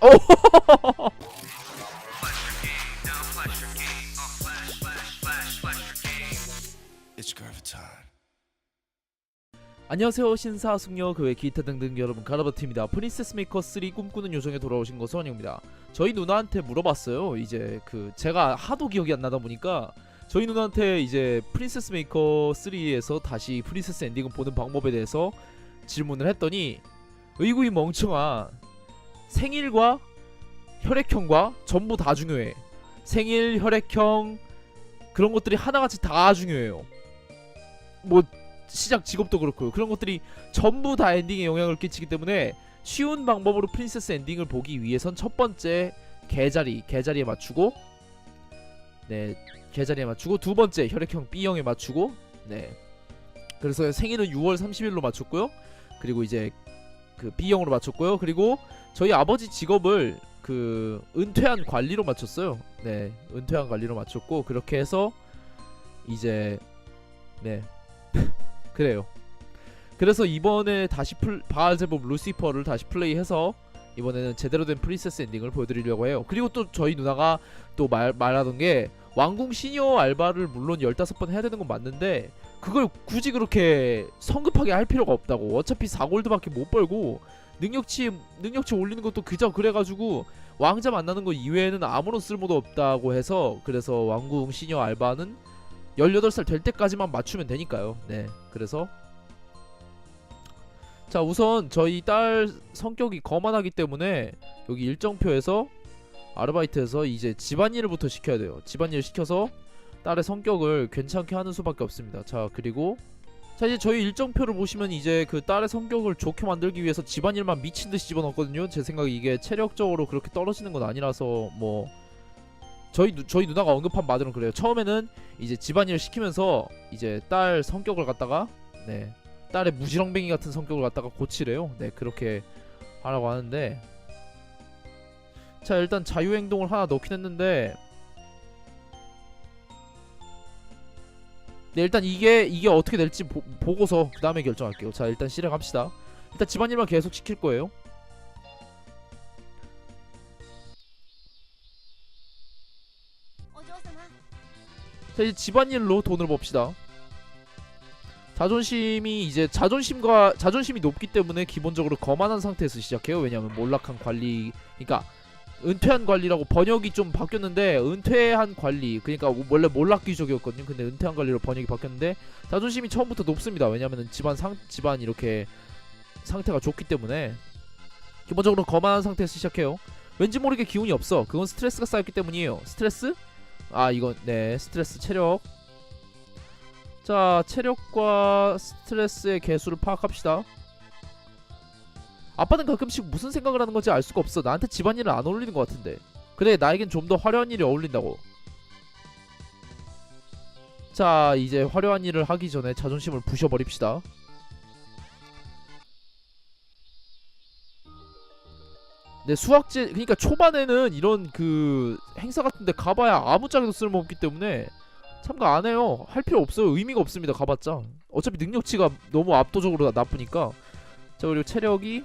어. It's Curve Time. 안녕하세요 신사 숙녀 그외 기타 등등 여러분 가라바트입니다. 프린세스 메이커 3 꿈꾸는 요정에 돌아오신 것을 환영합니다. 저희 누나한테 물어봤어요. 이제 그 제가 하도 기억이 안 나다 보니까 저희 누나한테 이제 프린세스 메이커 3에서 다시 프린세스 엔딩을 보는 방법에 대해서 질문을 했더니 의구이 멍청아 생일과 혈액형과 전부 다 중요해 생일 혈액형 그런 것들이 하나같이 다 중요해요 뭐 시작 직업도 그렇고요. 그런 것들이 전부 다 엔딩에 영향을 끼치기 때문에 쉬운 방법으로 프린세스 엔딩을 보기 위해선 첫 번째 개자리 개자리에 맞추고 네 개자리에 맞추고 두 번째 혈액형 B형에 맞추고 네 그래서 생일은 6월 30일로 맞췄고요. 그리고 이제 그 B형으로 맞췄고요. 그리고 저희 아버지 직업을 그 은퇴한 관리로 맞췄어요. 네 은퇴한 관리로 맞췄고 그렇게 해서 이제 네 그래요. 그래서 이번에 다시 풀 바알 제법 루시퍼를 다시 플레이해서 이번에는 제대로 된 프린세스 엔딩을 보여드리려고 해요. 그리고 또 저희 누나가 또 말, 말하던 게 왕궁 시니어 알바를 물론 15번 해야 되는 건 맞는데 그걸 굳이 그렇게 성급하게 할 필요가 없다고 어차피 4골드밖에 못 벌고 능력치 능력치 올리는 것도 그저 그래가지고 왕자 만나는 거 이외에는 아무런 쓸모도 없다고 해서 그래서 왕궁 시니어 알바는 18살 될 때까지만 맞추면 되니까요. 네. 그래서 자, 우선 저희 딸 성격이 거만하기 때문에 여기 일정표에서 아르바이트에서 이제 집안일부터 시켜야 돼요. 집안일 시켜서 딸의 성격을 괜찮게 하는 수밖에 없습니다. 자, 그리고 자, 이제 저희 일정표를 보시면 이제 그 딸의 성격을 좋게 만들기 위해서 집안일만 미친 듯이 집어넣었거든요. 제 생각에 이게 체력적으로 그렇게 떨어지는 건 아니라서 뭐 저희 누, 저희 누나가 언급한 바대로 그래요. 처음에는 이제 집안일 시키면서 이제 딸 성격을 갖다가 네 딸의 무지렁뱅이 같은 성격을 갖다가 고치래요. 네 그렇게 하라고 하는데 자 일단 자유행동을 하나 넣긴 했는데 네 일단 이게 이게 어떻게 될지 보, 보고서 그 다음에 결정할게요. 자 일단 실행합시다. 일단 집안일만 계속 시킬 거예요. 자 이제 집안일로 돈을 봅시다. 자존심이 이제 자존심과 자존심이 높기 때문에 기본적으로 거만한 상태에서 시작해요. 왜냐하면 몰락한 관리, 그러니까 은퇴한 관리라고 번역이 좀 바뀌었는데 은퇴한 관리, 그러니까 원래 몰락 귀족이었거든요. 근데 은퇴한 관리로 번역이 바뀌었는데 자존심이 처음부터 높습니다. 왜냐하면 집안 상 집안 이렇게 상태가 좋기 때문에 기본적으로 거만한 상태에서 시작해요. 왠지 모르게 기운이 없어. 그건 스트레스가 쌓였기 때문이에요. 스트레스? 아 이건 네 스트레스 체력 자 체력과 스트레스의 개수를 파악합시다 아빠는 가끔씩 무슨 생각을 하는 건지 알 수가 없어. 나한테 집안일은 안 어울리는 것 같은데. 그래 나에겐 좀 더 화려한 일이 어울린다고. 자 이제 화려한 일을 하기 전에 자존심을 부셔버립시다. 네 수학제 그러니까 초반에는 이런 그 행사 같은데 가봐야 아무짝에도 쓸모없기 때문에 참가 안 해요. 할 필요 없어요. 의미가 없습니다 가봤자. 어차피 능력치가 너무 압도적으로 나- 나쁘니까. 자 그리고 체력이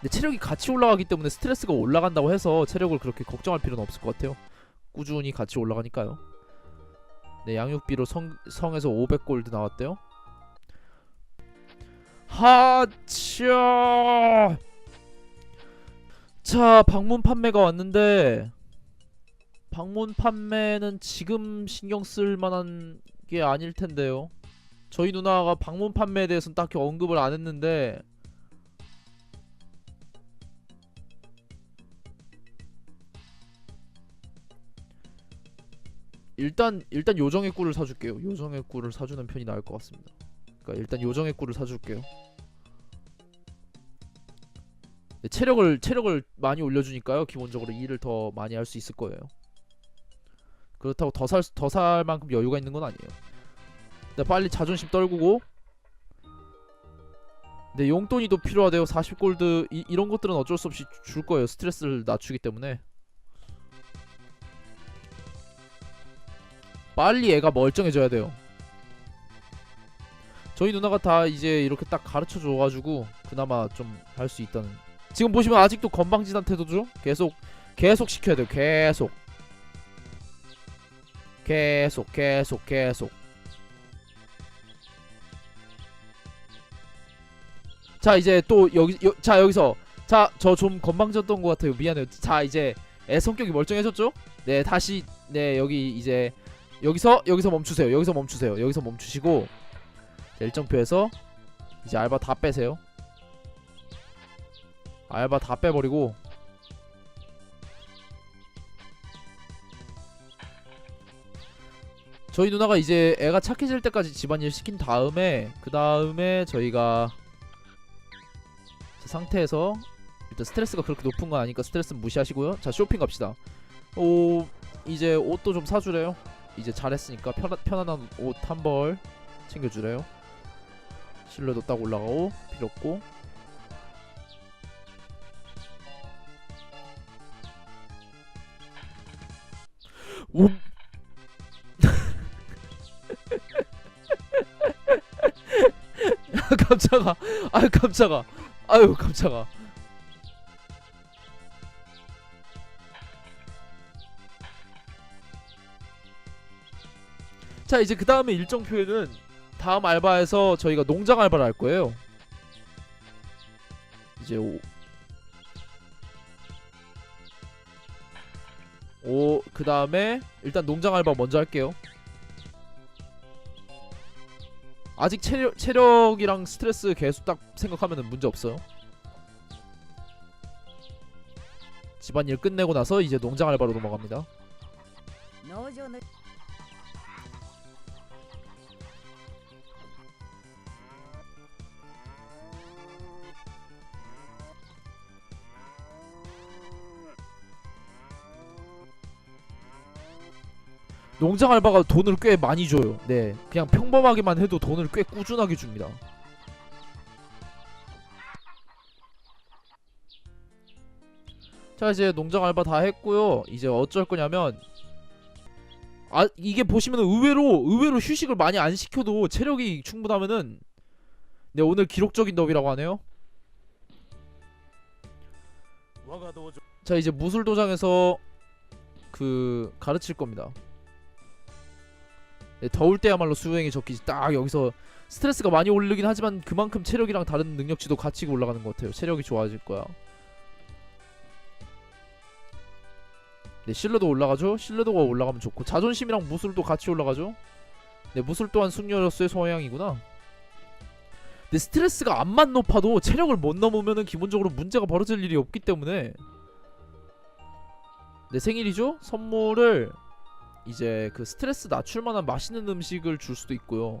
근데 체력이 같이 올라가기 때문에 스트레스가 올라간다고 해서 체력을 그렇게 걱정할 필요는 없을 것 같아요. 꾸준히 같이 올라가니까요. 네 양육비로 성, 성에서 500골드 나왔대요. 하차! 자 방문 판매가 왔는데 방문 판매는 지금 신경 쓸 만한 게 아닐 텐데요. 저희 누나가 방문 판매에 대해서는 딱히 언급을 안 했는데 일단 일단 요정의 꿀을 사줄게요. 요정의 꿀을 사주는 편이 나을 것 같습니다. 그러니까 일단 요정의 꿀을 사줄게요. 네, 체력을 체력을 많이 올려주니까요. 기본적으로 일을 더 많이 할 수 있을 거예요. 그렇다고 더 살 더 살 만큼 여유가 있는 건 아니에요. 근데 빨리 자존심 떨구고. 네 용돈이도 필요하대요. 40골드 이, 이런 것들은 어쩔 수 없이 주- 줄 거예요. 스트레스를 낮추기 때문에. 빨리 애가 멀쩡해져야 돼요. 저희 누나가 다 이제 이렇게 딱 가르쳐 줘가지고 그나마 좀 할 수 있다는. 지금 보시면 아직도 건방진한 태도죠? 계속 계속 시켜야 돼요. 계속. 계속 계속 계속. 자 이제 또 여기 여, 자 여기서. 자 저 좀 건방졌던 것 같아요. 미안해요. 자 이제 애 성격이 멀쩡해졌죠? 네 다시 네 여기 이제 여기서 여기서 멈추세요. 여기서 멈추세요. 여기서 멈추시고 자, 일정표에서 이제 알바 다 빼세요. 알바 다 빼버리고 저희 누나가 이제 애가 착해질 때까지 집안일 시킨 다음에 그 다음에 저희가 자, 상태에서 일단 스트레스가 그렇게 높은 건 아니니까 스트레스는 무시하시고요. 자 쇼핑 갑시다. 오 이제 옷도 좀 사주래요 이제 잘했으니까 편하, 편안한 옷 한 벌 챙겨주래요. 실내도 딱 올라가고 필요 없고. 오 아, 깜짝아. 아유 깜짝아. 아유 깜짝아 자 이제 그 다음에 일정표에는 다음 알바에서 저희가 농장 알바를 할 거예요 이제 오, 오, 그 다음에 일단 농장 알바 먼저 할게요. 아직 체력, 체력이랑 스트레스 계속 딱 생각하면은 문제 없어요. 집안일 끝내고 나서 이제 농장 알바로 넘어갑니다. 농장 알바가 돈을 꽤 많이 줘요. 네. 그냥 평범하게만 해도 돈을 꽤 꾸준하게 줍니다. 자 이제 농장 알바 다 했고요. 이제 어쩔 거냐면 아 이게 보시면 의외로 의외로 휴식을 많이 안 시켜도 체력이 충분하면은 네 오늘 기록적인 더비라고 하네요. 자 이제 무술도장에서 그 가르칠 겁니다. 네, 더울 때야말로 수행이 적히지 딱 여기서 스트레스가 많이 올르긴 하지만 그만큼 체력이랑 다른 능력치도 같이 올라가는 것 같아요. 체력이 좋아질 거야. 네 실내도 올라가죠. 실내도가 올라가면 좋고 자존심이랑 무술도 같이 올라가죠. 네 무술 또한 숙녀로서의 소양이구나. 근데 스트레스가 안만 높아도 체력을 못 넘으면은 기본적으로 문제가 벌어질 일이 없기 때문에 내 생일이죠? 선물을 이제 그 스트레스 낮출 만한 맛있는 음식을 줄 수도 있고요.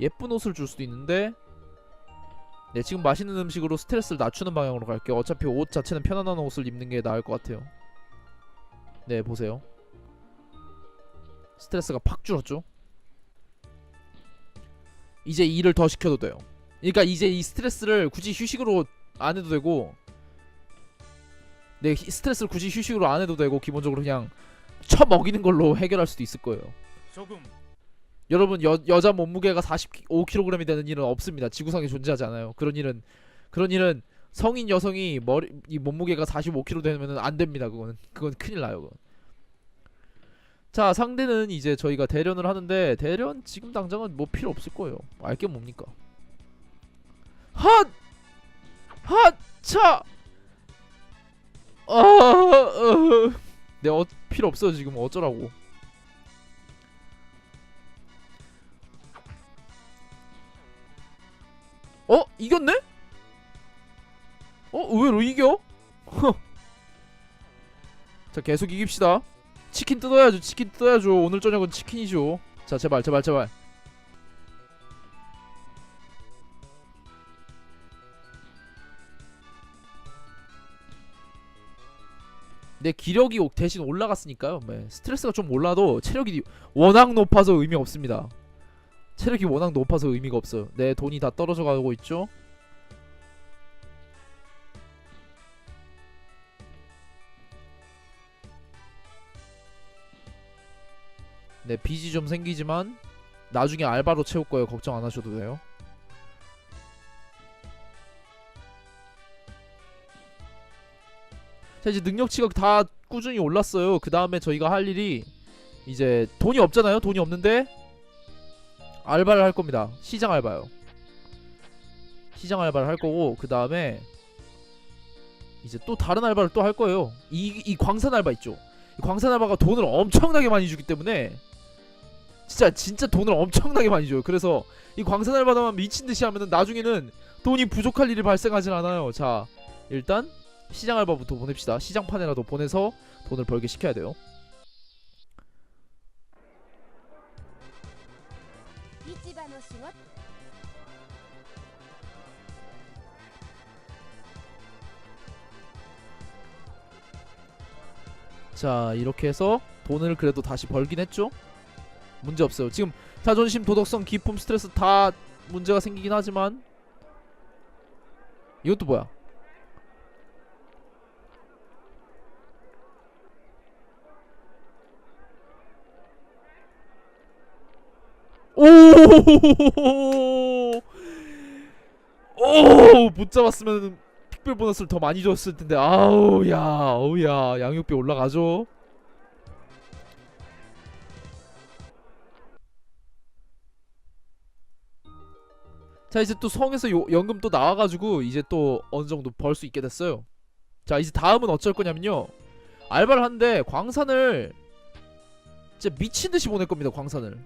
예쁜 옷을 줄 수도 있는데 네 지금 맛있는 음식으로 스트레스를 낮추는 방향으로 갈게요. 어차피 옷 자체는 편안한 옷을 입는 게 나을 것 같아요. 네 보세요. 스트레스가 팍 줄었죠? 이제 일을 더 시켜도 돼요. 그러니까 이제 이 스트레스를 굳이 휴식으로 안 해도 되고 네 히- 스트레스를 굳이 휴식으로 안 해도 되고 기본적으로 그냥 쳐 먹이는 걸로 해결할 수도 있을 거예요. 諸君 여러분 여, 여자 몸무게가 45kg이 되는 일은 없습니다. 지구상에 존재하지 않아요. 그런 일은 그런 일은 성인 여성이 머리 이 몸무게가 45kg 되면은 안 됩니다. 그거는 그건 큰일 나요. 그건. 자 상대는 이제 저희가 대련을 하는데 대련 지금 당장은 뭐 필요 없을 거예요. 알게 뭡니까? 핫! 핫! 차! 아, 어, 네, 어, 필요 없어요 지금 어쩌라고. 어? 이겼네? 어? 의외로 이겨? 자 계속 이깁시다 치킨 뜯어야죠 치킨 뜯어야죠 오늘 저녁은 치킨이죠 자 제발 제발 제발 내 기력이 오- 대신 올라갔으니까요. 네. 스트레스가 좀 올라도 체력이 워낙 높아서 의미 없습니다. 체력이 워낙 높아서 의미가 없어요. 내 돈이 다 떨어져 가고 있죠? 네 빚이 좀 생기지만 나중에 알바로 채울 거예요. 걱정 안 하셔도 돼요 자 이제 능력치가 다 꾸준히 올랐어요. 그 다음에 저희가 할 일이 이제 돈이 없잖아요. 돈이 없는데 알바를 할 겁니다. 시장 알바요. 시장 알바를 할 거고 그 다음에 이제 또 다른 알바를 또 할 거예요. 이, 이 광산 알바 있죠. 이 광산 알바가 돈을 엄청나게 많이 주기 때문에 진짜 진짜 돈을 엄청나게 많이 줘요. 그래서 이 광산 알바만 미친 듯이 하면은 나중에는 돈이 부족할 일이 발생하진 않아요. 자 일단 시장 알바부터 보냅시다. 시장판에라도 보내서 돈을 벌게 시켜야 돼요. 자 이렇게 해서 돈을 그래도 다시 벌긴 했죠? 문제없어요. 지금 자존심 도덕성 기품 스트레스 다 문제가 생기긴 하지만 이것도 뭐야? 오! 오! 못 잡았으면 특별 보너스를 더 많이 줬을 텐데. 아우 야, 어우 야, 양육비 올라가죠. 자 이제 또 성에서 요, 연금 또 나와가지고 이제 또 어느 정도 벌 수 있게 됐어요. 자 이제 다음은 어쩔 거냐면요. 알바를 하는데 광산을 진짜 미친 듯이 보낼 겁니다. 광산을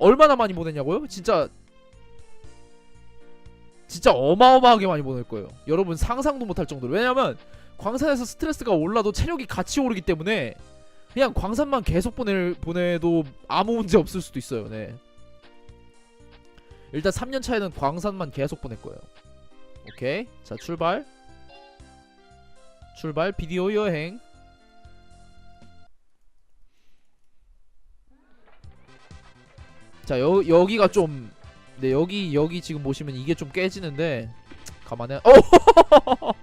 얼마나 많이 보냈냐고요? 진짜 진짜 어마어마하게 많이 보낼 거예요. 여러분 상상도 못할 정도로 왜냐면 광산에서 스트레스가 올라도 체력이 같이 오르기 때문에 그냥 광산만 계속 보낼 보내도 아무 문제 없을 수도 있어요. 네. 일단 3년 차에는 광산만 계속 보낼 거예요. 오케이. 자, 출발. 출발 비디오 여행. 자, 여, 여기가 좀 네, 여기 여기 지금 보시면 이게 좀 깨지는데 가만해. 어!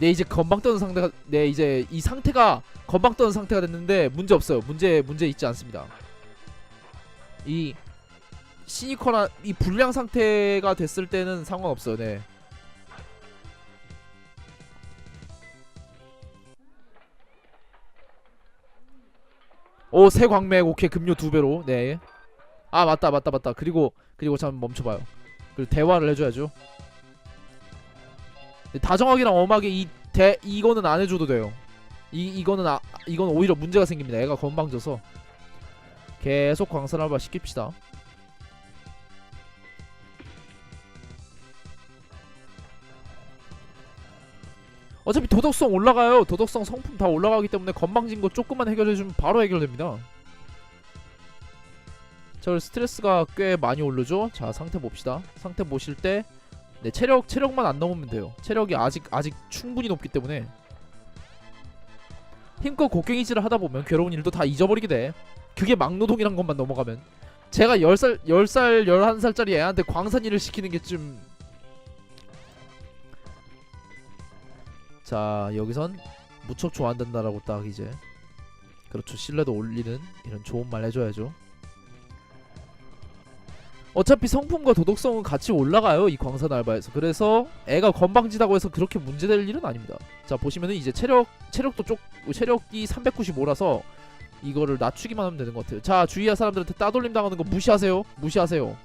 네, 이제 건방 떠는 상태가 네, 이제 이 상태가 건방 떠는 상태가 됐는데 문제 없어요. 문제 문제 있지 않습니다. 이 시니컬한 이 불량 상태가 됐을 때는 상관없어요. 네. 오, 새 광맥 오케이. 급료 두 배로. 네. 아, 맞다. 맞다. 맞다. 그리고 그리고 잠 멈춰 봐요. 그리고 대화를 해 줘야죠. 다정하기랑 엄하게 이 대 이거는 안 해 줘도 돼요. 이 이거는 아 이건 오히려 문제가 생깁니다. 애가 건방져서 계속 광산 알바 시킵시다. 어차피 도덕성 올라가요. 도덕성 성품 다 올라가기 때문에 건방진 거 조금만 해결해주면 바로 해결됩니다. 자, 그리고 스트레스가 꽤 많이 오르죠. 자, 상태 봅시다. 상태 보실 때, 네 체력 체력만 안 넘으면 돼요. 체력이 아직 아직 충분히 높기 때문에 힘껏 곡괭이질을 하다 보면 괴로운 일도 다 잊어버리게 돼. 그게 막노동이란 것만 넘어가면. 제가 10살, 10살, 11살짜리 애한테 광산 일을 시키는 게 좀. 자, 여기선 무척 좋아한단다라고 딱 이제. 그렇죠. 신뢰도 올리는 이런 좋은 말 해줘야죠. 어차피 성품과 도덕성은 같이 올라가요. 이 광산 알바에서. 그래서 애가 건방지다고 해서 그렇게 문제될 일은 아닙니다. 자, 보시면은 이제 체력, 체력도 쪽, 체력이 395라서 이거를 낮추기만 하면 되는 것 같아요. 자, 주위야 사람들한테 따돌림 당하는 거 무시하세요. 무시하세요.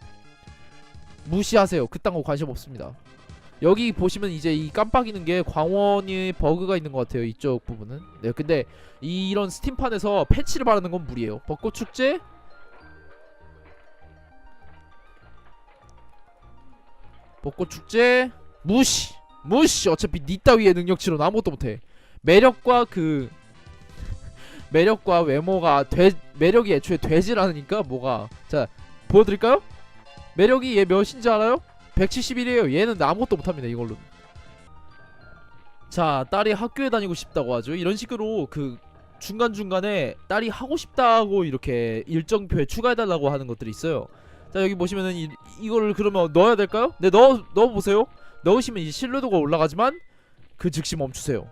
무시하세요. 그딴 거 관심 없습니다. 여기 보시면 이제 이 깜빡이는 게 광원이 버그가 있는 것 같아요. 이쪽 부분은. 네, 근데 이런 스팀판에서 패치를 바르는 건 무리예요. 벚꽃 축제 벚꽃 축제 무시 무시 어차피 니 따위의 능력치로는 아무것도 못해 매력과 그 매력과 외모가 돼 매력이 애초에 되질 않으니까 뭐가 자 보여드릴까요? 매력이 얘 몇인지 알아요? 171이에요. 얘는 아무것도 못합니다 이걸로 자 딸이 학교에 다니고 싶다고 하죠. 이런 식으로 그 중간중간에 딸이 하고 싶다고 이렇게 일정표에 추가해달라고 하는 것들이 있어요. 자 여기 보시면은 이, 이거를 그러면 넣어야 될까요? 네 넣어 넣어보세요. 넣으시면 이 신뢰도가 올라가지만 그 즉시 멈추세요.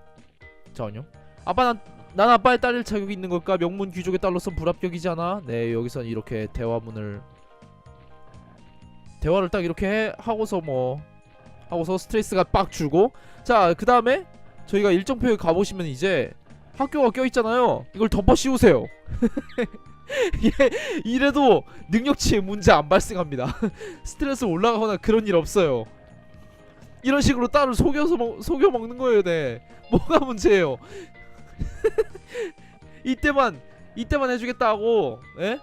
잠깐요. 아빠 난, 난 아빠의 딸일 자격이 있는 걸까? 명문 귀족의 딸로선 불합격이지 않아? 네 여기선 이렇게 대화문을 대화를 딱 이렇게 해, 하고서 뭐 하고서 스트레스가 빡 줄고. 자 그 다음에 저희가 일정표에 가보시면 이제 학교가 껴있잖아요. 이걸 덮어 씌우세요. 예, 이래도 능력치에 문제 안 발생합니다. 스트레스 올라가거나 그런 일 없어요. 이런 식으로 딸을 속여서 먹, 속여 먹는 거예요 네. 뭐가 문제예요? 이때만 이때만 해주겠다고 예?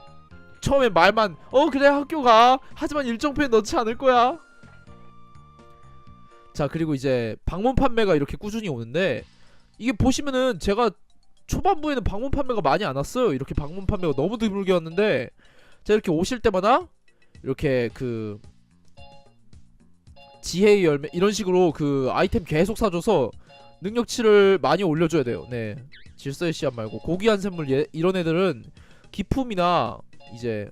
처음에 말만 어 그래 학교 가. 하지만 일정표에 넣지 않을 거야. 자 그리고 이제 방문 판매가 이렇게 꾸준히 오는데 이게 보시면은 제가 초반부에는 방문 판매가 많이 안 왔어요. 이렇게 방문 판매가 너무 드물게 왔는데 자 이렇게 오실 때마다 이렇게 그 지혜의 열매 이런 식으로 그 아이템 계속 사줘서 능력치를 많이 올려줘야 돼요. 네. 질서의 씨앗 말고. 고귀한 샘물 예, 이런 애들은 기품이나 이제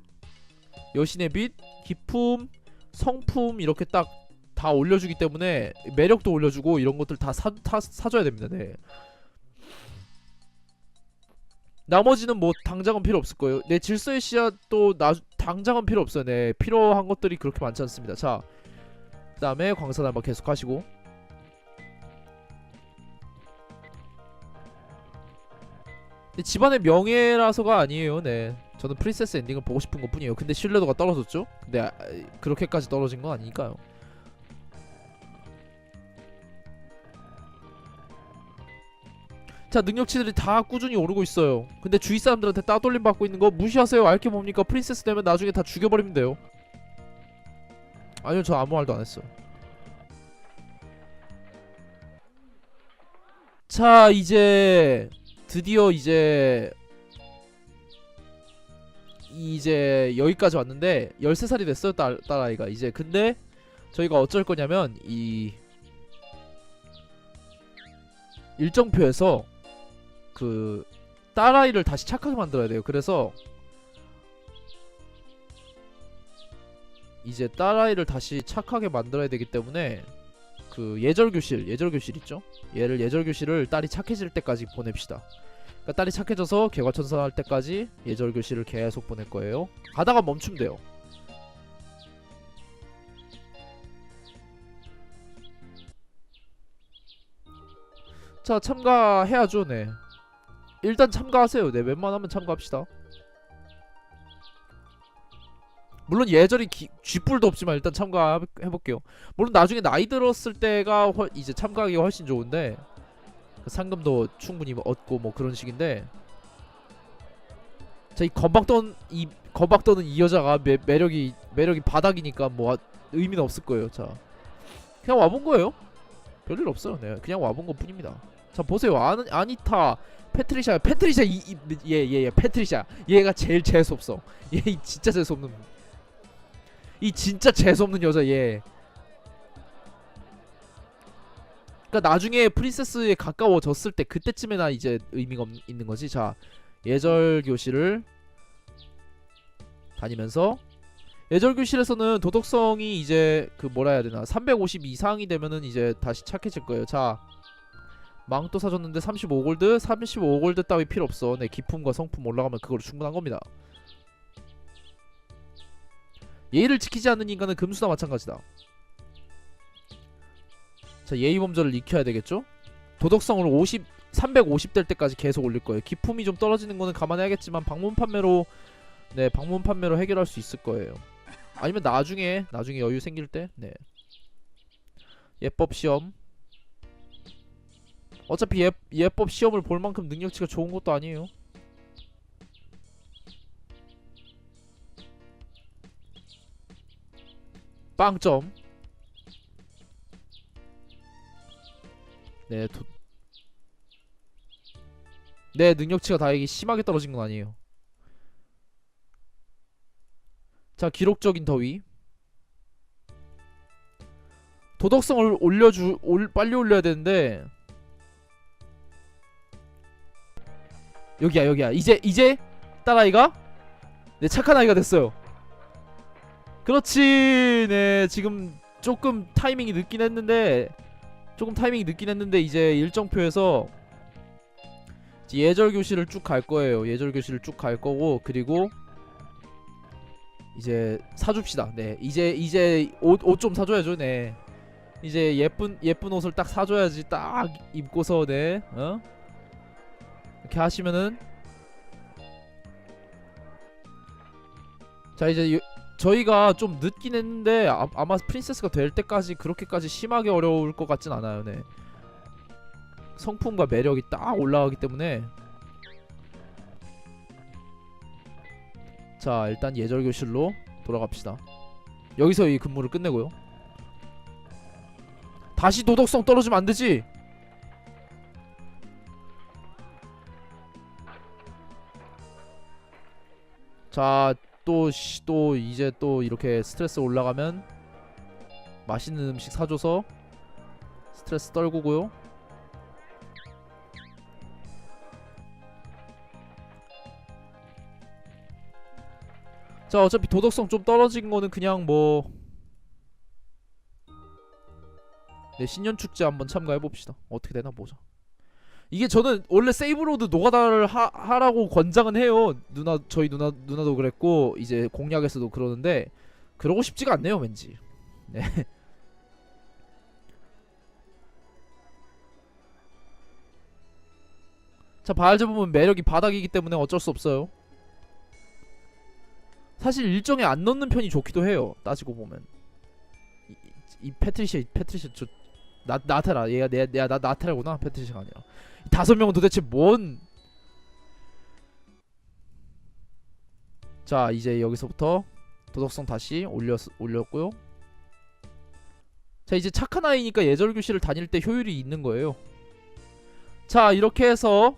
여신의 빛, 기품, 성품 이렇게 딱 다 올려주기 때문에 매력도 올려주고 이런 것들 다 사, 다 사줘야 됩니다. 네. 나머지는 뭐 당장은 필요 없을 거예요. 네 질서의 씨앗도 나 당장은 필요 없어요. 네 필요한 것들이 그렇게 많지 않습니다. 자 그 다음에 광산알바 계속 하시고 근데 집안의 명예라서가 아니에요. 네. 저는 프린세스 엔딩을 보고 싶은 것 뿐이에요. 근데 신뢰도가 떨어졌죠? 근데 아, 그렇게까지 떨어진 건 아니니까요. 자 능력치들이 다 꾸준히 오르고 있어요. 근데 주위 사람들한테 따돌림 받고 있는 거 무시하세요. 알게 뭡니까? 프린세스 되면 나중에 다 죽여버리면 돼요. 아니요 저 아무 말도 안 했어요. 자 이제 드디어 이제 이제 여기까지 왔는데 13살이 됐어요 딸, 딸아이가. 이제 근데 저희가 어쩔 거냐면 이 일정표에서 그 딸아이를 다시 착하게 만들어야 돼요. 그래서 이제 딸아이를 다시 착하게 만들어야 되기 때문에 그 예절 교실 예절 교실 있죠 얘를 예절 교실을 딸이 착해질 때까지 보냅시다 그러니까 딸이 착해져서 개과천선 할 때까지 예절 교실을 계속 보낼 거예요. 가다가 멈추면 돼요. 자 참가해야죠, 네. 일단 참가하세요. 네, 웬만하면 참가합시다. 물론 예절이 기, 쥐뿔도 없지만 일단 참가해볼게요. 물론 나중에 나이 들었을 때가 훨- 이제 참가하기가 훨씬 좋은데 그 상금도 충분히 얻고 뭐 그런 식인데 자이 건박 떠는 이 건박 떠는 이 여자가 매, 매력이 매력이 바닥이니까 뭐 아- 의미는 없을 거예요. 자 그냥 와본 거예요. 별일 없어요. 네 그냥 와본 것 뿐입니다. 자 보세요. 아니, 아니타 패트리샤 패트리샤 이 얘얘얘 패트리샤 얘가 제일 재수 없어. 얘이 진짜 재수 없는 이 진짜 재수 없는 여자 얘. 그러니까 나중에 프린세스에 가까워졌을 때 그때쯤에나 이제 의미가 없, 있는 거지. 자, 예절 교실을 다니면서 예절 교실에서는 도덕성이 이제 그 뭐라 해야 되나 350 이상이 되면은 이제 다시 착해질 거예요. 자, 망토 사줬는데 35골드, 35골드 따위 필요 없어. 네, 기품과 성품 올라가면 그걸로 충분한 겁니다. 예의를 지키지 않는 인간은 금수나 마찬가지다. 자 예의 범절을 익혀야 되겠죠? 도덕성을 50 350 될 때까지 계속 올릴 거예요. 기품이 좀 떨어지는 거는 감안해야겠지만 방문 판매로 네 방문 판매로 해결할 수 있을 거예요. 아니면 나중에 나중에 여유 생길 때 네. 예법 시험 어차피 예, 예법 시험을 볼 만큼 능력치가 좋은 것도 아니에요. 빵점 네, 도... 네, 능력치가 다행히 심하게 떨어진 건 아니에요. 자, 기록적인 더위. 도덕성을 올려주, 올, 빨리 올려야 되는데. 여기야, 여기야. 이제, 이제, 딸아이가? 네, 착한 아이가 됐어요. 그렇지, 네, 지금 조금 타이밍이 늦긴 했는데, 조금 타이밍이 늦긴 했는데 이제 일정표에서 예절 교실을 쭉 갈 거예요. 예절 교실을 쭉 갈 거고 그리고 이제 사줍시다. 네, 이제 이제 옷 옷 좀 사줘야죠. 네, 이제 예쁜 예쁜 옷을 딱 사줘야지 딱 입고서 네 어? 이렇게 하시면은 자 이제 요- 저희가 좀 늦긴 했는데 아, 아마 프린세스가 될 때까지 그렇게까지 심하게 어려울 것 같진 않아요. 네. 성품과 매력이 딱 올라가기 때문에. 자 일단 예절 교실로 돌아갑시다. 여기서 이 근무를 끝내고요. 다시 도덕성 떨어지면 안 되지? 자, 또, 씨, 또 이제 또 이렇게 스트레스 올라가면 맛있는 음식 사줘서 스트레스 떨구고요. 자, 어차피 도덕성 좀 떨어진 거는 그냥 뭐 네, 신년 축제 한번 참가해 봅시다. 어떻게 되나 보자. 이게 저는 원래 세이브로드 노가다를 하, 하라고 권장은 해요. 누나 저희 누나 누나도 그랬고 이제 공약에서도 그러는데 그러고 싶지가 않네요, 왠지. 네. 자, 바알제 보면 매력이 바닥이기 때문에 어쩔 수 없어요. 사실 일정에 안 넣는 편이 좋기도 해요. 따지고 보면. 이, 이, 이 패트리샤 패트리샤 저 나, 나타라. 얘가 내, 내가 나, 나타라구나? 패트리샤가 아니라 이 다섯 명은 도대체 뭔? 자 이제 여기서부터 도덕성 다시 올렸, 올렸고요. 자 이제 착한 아이니까 예절 교실을 다닐 때 효율이 있는 거예요. 자 이렇게 해서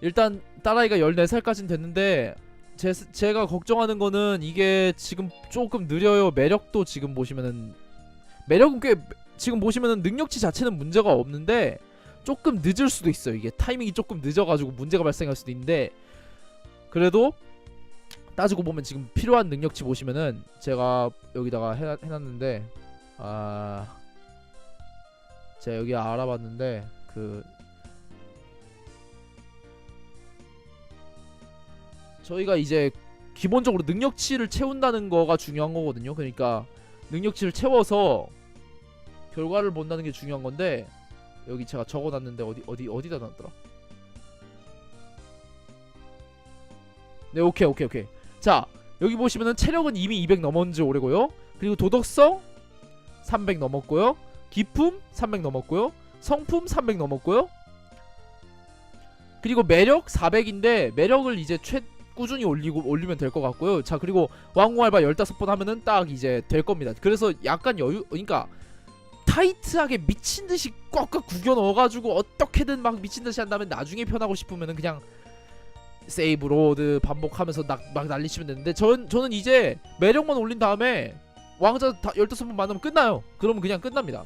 일단 딸아이가 14살까지는 됐는데 제, 제가 걱정하는 거는 이게 지금 조금 느려요. 매력도 지금 보시면은 매력은 꽤 지금 보시면은 능력치 자체는 문제가 없는데 조금 늦을 수도 있어요. 이게 타이밍이 조금 늦어가지고 문제가 발생할 수도 있는데 그래도 따지고 보면 지금 필요한 능력치 보시면은 제가 여기다가 해, 해놨는데 아 제가 여기 알아봤는데 그 저희가 이제 기본적으로 능력치를 채운다는 거가 중요한 거거든요. 그러니까 능력치를 채워서 결과를 본다는 게 중요한 건데 여기 제가 적어놨는데 어디 어디 어디다 놨더라? 네 오케이 오케이 오케이. 자 여기 보시면은 체력은 이미 200 넘었는지 오래고요. 그리고 도덕성 300 넘었고요. 기품 300 넘었고요. 성품 300 넘었고요. 그리고 매력 400인데 매력을 이제 최 꾸준히 올리고 올리면 될 것 같고요. 자 그리고 왕궁 알바 15번 하면은 딱 이제 될 겁니다. 그래서 약간 여유 그러니까 타이트하게 미친 듯이 꽉꽉 구겨 넣어 가지고 어떻게든 막 미친 듯이 한 다음에 나중에 편하고 싶으면은 그냥 세이브 로드 반복하면서 막, 막 날리시면 되는데 전, 저는 이제 매력만 올린 다음에 왕자 다 15번 만나면 끝나요. 그러면 그냥 끝납니다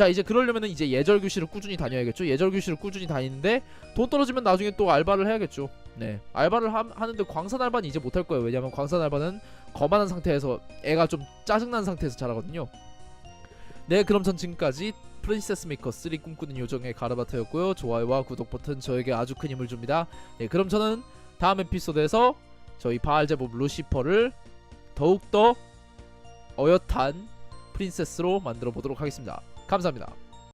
자 이제 그러려면은 이제 예절 교실을 꾸준히 다녀야겠죠? 예절 교실을 꾸준히 다니는데 돈 떨어지면 나중에 또 알바를 해야겠죠? 네. 알바를 함- 하는데 광산 알바는 이제 못할 거예요. 왜냐면 광산 알바는 거만한 상태에서 애가 좀 짜증난 상태에서 자라거든요. 네 그럼 전 지금까지 프린세스 메이커 3 꿈꾸는 요정의 가르바트였고요. 좋아요와 구독 버튼 저에게 아주 큰 힘을 줍니다. 네 그럼 저는 다음 에피소드에서 저희 바알 제법 루시퍼를 더욱더 어엿한 프린세스로 만들어 보도록 하겠습니다 감사합니다